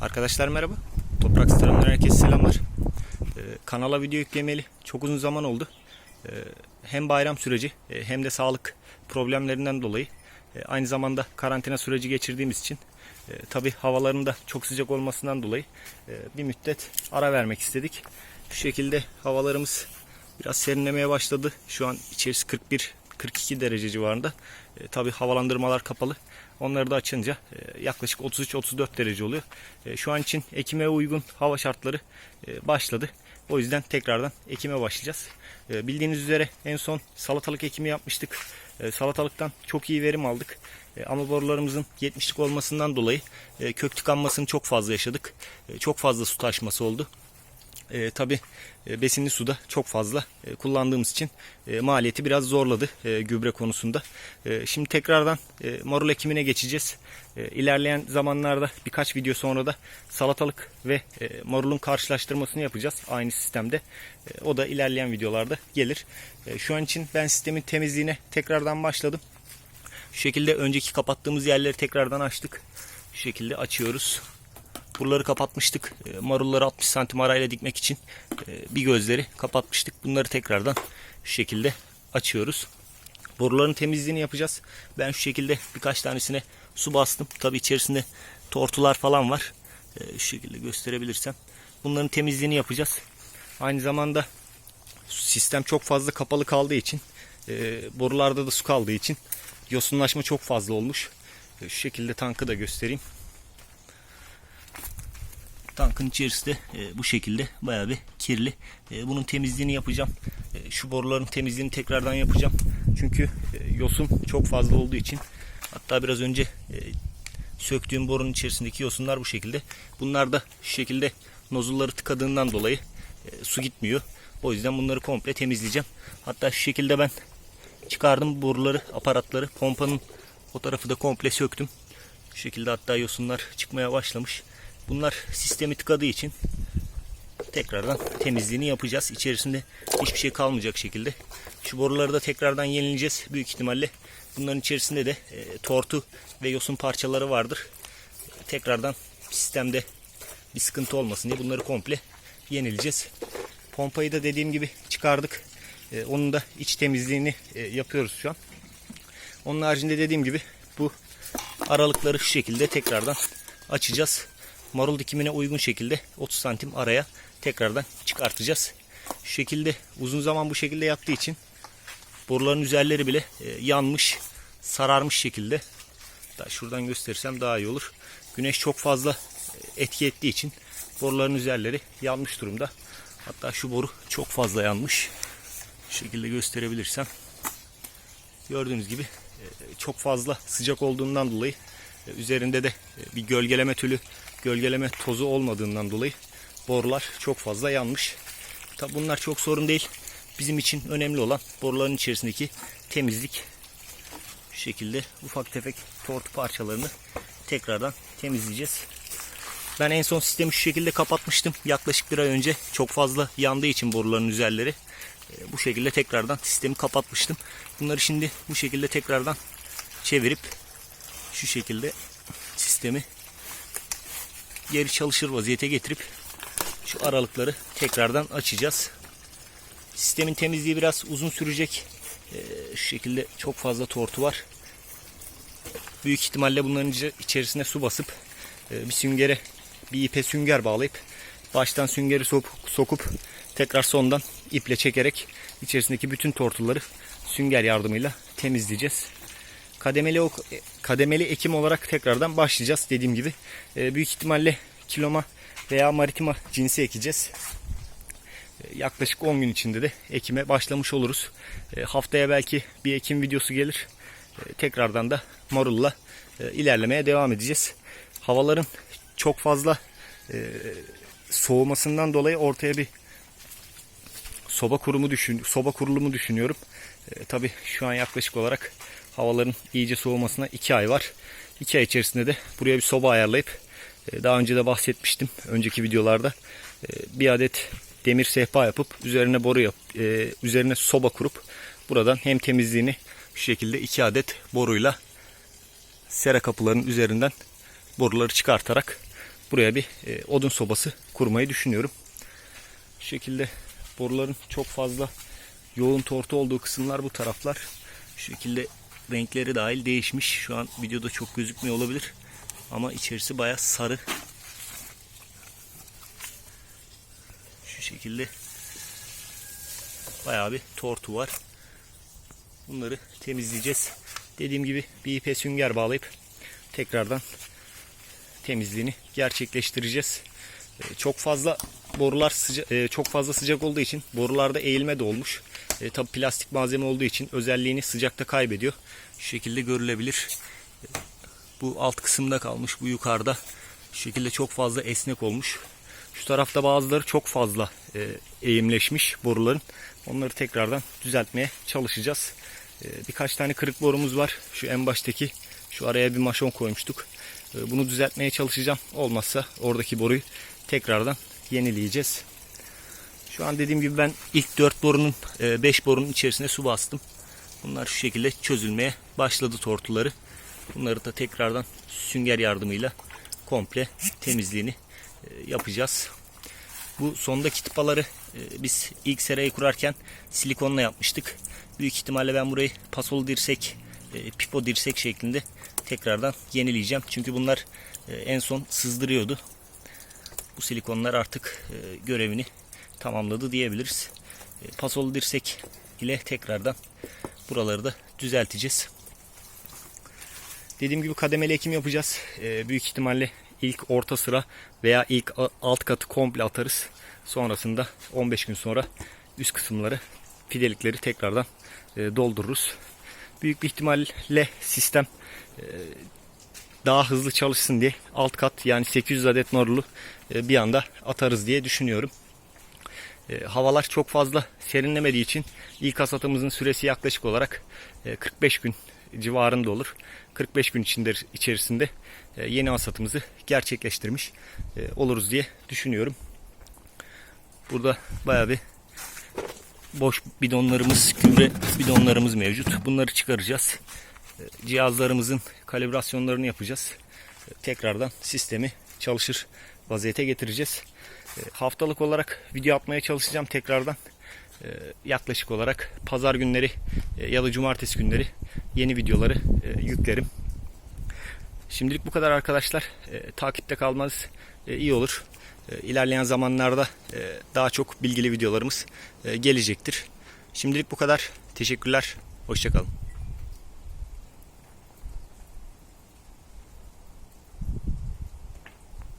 Arkadaşlar merhaba. Toprak Starım'dan herkese selamlar. Ee, kanala video yüklemeli çok uzun zaman oldu. Ee, hem bayram süreci e, hem de sağlık problemlerinden dolayı e, aynı zamanda karantina süreci geçirdiğimiz için e, tabi havaların da çok sıcak olmasından dolayı e, bir müddet ara vermek istedik. Şu şekilde havalarımız biraz serinlemeye başladı. Şu an içerisi 41 42 derece civarında. E, tabii havalandırmalar kapalı. Onları da açınca e, yaklaşık 33-34 derece oluyor. E, şu an için ekime uygun hava şartları e, başladı. O yüzden tekrardan ekime başlayacağız. E, bildiğiniz üzere en son salatalık ekimi yapmıştık. E, salatalıktan çok iyi verim aldık. E, ama borularımızın 70'lik olmasından dolayı e, kök tıkanmasını çok fazla yaşadık. E, çok fazla su taşması oldu. E, Tabi besinli suda çok fazla e, kullandığımız için e, maliyeti biraz zorladı e, gübre konusunda. E, şimdi tekrardan e, marul ekimine geçeceğiz. E, ilerleyen zamanlarda birkaç video sonra da salatalık ve e, marulun karşılaştırmasını yapacağız aynı sistemde. E, o da ilerleyen videolarda gelir. E, şu an için ben sistemin temizliğine tekrardan başladım. Şu şekilde önceki kapattığımız yerleri tekrardan açtık. Şu şekilde açıyoruz. Buraları kapatmıştık. E, marulları 60 santim arayla dikmek için e, bir gözleri kapatmıştık. Bunları tekrardan şu şekilde açıyoruz. Boruların temizliğini yapacağız. Ben şu şekilde birkaç tanesine su bastım. Tabi içerisinde tortular falan var. E, şu şekilde gösterebilirsem. Bunların temizliğini yapacağız. Aynı zamanda sistem çok fazla kapalı kaldığı için borularda da su kaldığı için yosunlaşma çok fazla olmuş. Şu şekilde tankı da göstereyim. Tankın içerisi de e, bu şekilde bayağı bir kirli. E, bunun temizliğini yapacağım. E, şu boruların temizliğini tekrardan yapacağım. Çünkü e, yosun çok fazla olduğu için hatta biraz önce e, söktüğüm borunun içerisindeki yosunlar bu şekilde. Bunlar da şu şekilde nozulları tıkadığından dolayı e, su gitmiyor. O yüzden bunları komple temizleyeceğim. Hatta şu şekilde ben çıkardım boruları, aparatları, pompanın o tarafı da komple söktüm. Şu şekilde hatta yosunlar çıkmaya başlamış. Bunlar sistemi tıkadığı için tekrardan temizliğini yapacağız. İçerisinde hiçbir şey kalmayacak şekilde. Şu boruları da tekrardan yenileyeceğiz büyük ihtimalle. Bunların içerisinde de e, tortu ve yosun parçaları vardır. Tekrardan sistemde bir sıkıntı olmasın diye bunları komple yenileyeceğiz. Pompayı da dediğim gibi çıkardık. E, onun da iç temizliğini e, yapıyoruz şu an. Onun haricinde dediğim gibi bu aralıkları şu şekilde tekrardan açacağız. Marul dikimine uygun şekilde 30 santim araya tekrardan çıkartacağız. Şu şekilde uzun zaman bu şekilde yattığı için boruların üzerleri bile e, yanmış, sararmış şekilde. Daha şuradan gösterirsem daha iyi olur. Güneş çok fazla e, etki ettiği için boruların üzerleri yanmış durumda. Hatta şu boru çok fazla yanmış. Şu şekilde gösterebilirsem. Gördüğünüz gibi e, çok fazla sıcak olduğundan dolayı üzerinde de bir gölgeleme tülü, gölgeleme tozu olmadığından dolayı borular çok fazla yanmış. Tabi bunlar çok sorun değil. Bizim için önemli olan boruların içerisindeki temizlik. Şu şekilde ufak tefek tortu parçalarını tekrardan temizleyeceğiz. Ben en son sistemi şu şekilde kapatmıştım. Yaklaşık bir ay önce çok fazla yandığı için boruların üzerleri. E, Bu şekilde tekrardan sistemi kapatmıştım. Bunları şimdi bu şekilde tekrardan çevirip şu şekilde sistemi geri çalışır vaziyete getirip şu aralıkları tekrardan açacağız. Sistemin temizliği biraz uzun sürecek. Ee, şu şekilde çok fazla tortu var. Büyük ihtimalle bunların içe- içerisine su basıp e, bir süngere bir ipe sünger bağlayıp baştan süngeri sok- sokup tekrar sondan iple çekerek içerisindeki bütün tortuları sünger yardımıyla temizleyeceğiz kademeli kademeli ekim olarak tekrardan başlayacağız dediğim gibi. E, büyük ihtimalle kiloma veya maritima cinsi ekeceğiz. E, yaklaşık 10 gün içinde de ekime başlamış oluruz. E, haftaya belki bir ekim videosu gelir. E, tekrardan da marulla e, ilerlemeye devam edeceğiz. Havaların çok fazla e, soğumasından dolayı ortaya bir soba kurumu düşün soba kurulumu düşünüyorum. E, tabii şu an yaklaşık olarak havaların iyice soğumasına 2 ay var. 2 ay içerisinde de buraya bir soba ayarlayıp e, daha önce de bahsetmiştim önceki videolarda e, bir adet demir sehpa yapıp üzerine boru yap e, üzerine soba kurup buradan hem temizliğini şu şekilde 2 adet boruyla sera kapılarının üzerinden boruları çıkartarak buraya bir odun sobası kurmayı düşünüyorum. Şu şekilde boruların çok fazla yoğun tortu olduğu kısımlar bu taraflar. Şu şekilde renkleri dahil değişmiş. Şu an videoda çok gözükmüyor olabilir. Ama içerisi baya sarı. Şu şekilde bayağı bir tortu var. Bunları temizleyeceğiz. Dediğim gibi bir ipe sünger bağlayıp tekrardan temizliğini gerçekleştireceğiz. Ee, Çok fazla borular sıca- e, çok fazla sıcak olduğu için borularda eğilme de olmuş. E, tabi plastik malzeme olduğu için özelliğini sıcakta kaybediyor. Şu şekilde görülebilir. Bu alt kısımda kalmış, bu yukarıda. Şu şekilde çok fazla esnek olmuş. Şu tarafta bazıları çok fazla e, eğimleşmiş boruların. Onları tekrardan düzeltmeye çalışacağız. E, birkaç tane kırık borumuz var. Şu en baştaki şu araya bir maşon koymuştuk. E, bunu düzeltmeye çalışacağım. Olmazsa oradaki boruyu tekrardan yenileyeceğiz. Şu an dediğim gibi ben ilk 4 borunun 5 borunun içerisine su bastım. Bunlar şu şekilde çözülmeye başladı tortuları. Bunları da tekrardan sünger yardımıyla komple temizliğini e, yapacağız. Bu sondaki tıpaları e, biz ilk serayı kurarken silikonla yapmıştık. Büyük ihtimalle ben burayı pasolu dirsek, e, pipo dirsek şeklinde tekrardan yenileyeceğim. Çünkü bunlar e, en son sızdırıyordu. Bu silikonlar artık e, görevini tamamladı diyebiliriz. E, pasolu dirsek ile tekrardan buraları da düzelteceğiz. Dediğim gibi kademeli ekim yapacağız. Büyük ihtimalle ilk orta sıra veya ilk alt katı komple atarız. Sonrasında 15 gün sonra üst kısımları fidelikleri tekrardan doldururuz. Büyük bir ihtimalle sistem e, daha hızlı çalışsın diye alt kat yani 800 adet norlu e, bir anda atarız diye düşünüyorum. E, havalar çok fazla serinlemediği için ilk hasatımızın süresi yaklaşık olarak e, 45 gün civarında olur. 45 gün içinde içerisinde yeni hasatımızı gerçekleştirmiş oluruz diye düşünüyorum. Burada bayağı bir boş bidonlarımız, gübre bidonlarımız mevcut. Bunları çıkaracağız. E, Cihazlarımızın kalibrasyonlarını yapacağız. E, Tekrardan sistemi çalışır vaziyete getireceğiz. E, Haftalık olarak video atmaya çalışacağım tekrardan. Yaklaşık olarak pazar günleri e, ya da cumartesi günleri yeni videoları e, yüklerim. Şimdilik bu kadar arkadaşlar. E, takipte kalmanız e, iyi olur. E, ilerleyen zamanlarda e, daha çok bilgili videolarımız e, gelecektir. Şimdilik bu kadar. Teşekkürler. Hoşçakalın.